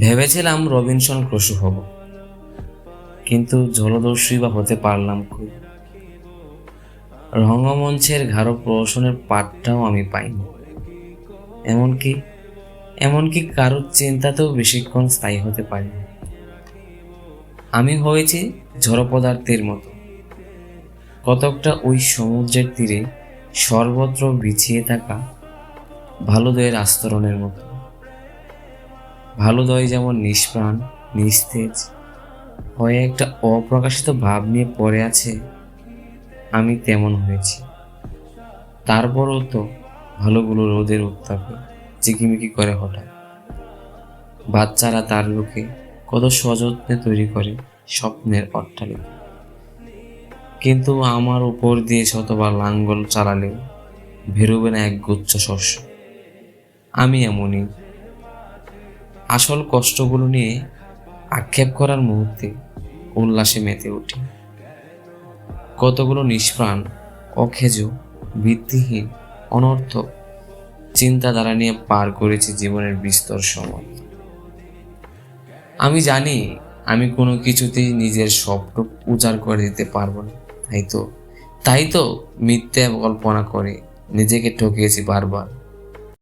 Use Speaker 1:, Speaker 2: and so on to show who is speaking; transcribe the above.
Speaker 1: ভেবেছিলাম রবিনসন ক্রশু হব, কিন্তু জলদস্যুই বা হতে পারলাম কই? রঙ্গমঞ্চের ঘাড়ো প্রহসনের পাঠটাও আমি পাইনি। এমনকি এমনকি কারোর চিন্তাতেও বেশিক্ষণ স্থায়ী হতে পারিনি। আমি হয়েছি ঝড় পদার্থের মতো। কতকটা ওই সমুদ্রের তীরে সর্বত্র বিছিয়ে থাকা ভালোদয়ের আস্তরণের মতো। ভালোদয় যেমন নিষ্প্রাণ, নিস্তেজ, হয়ে একটা অপ্রকাশিত ভাব নিয়ে পড়ে আছে, আমি তেমন হয়েছি। তারপরও তো ভালোগুলো রোদের উত্তাপে চিকিমিকি করে হঠাৎ। বাচ্চারা তার লোকে কত সযত্নে তৈরি করে স্বপ্নের অট্টালিকা। কিন্তু আমার উপর দিয়ে শতবার লাঙ্গল চালালেও বেরোবে না এক গুচ্ছ শস্য। আমি এমনই আসল কষ্টগুলো নিয়ে আক্ষেপ করার মুহূর্তে উল্লাসে মেতে উঠি। কতগুলো নিষ্প্রাণ অখেজ ভিত্তিহীন অনর্থক চিন্তাধারা নিয়ে পার করেছি জীবনের বিস্তর সময়। আমি জানি আমি কোনো কিছুতেই নিজের স্বপ্ন উজাড় করে দিতে পারব না, তাই তো? তাই তো মিথ্যে কল্পনা করে নিজেকে ঠকিয়েছি বারবার।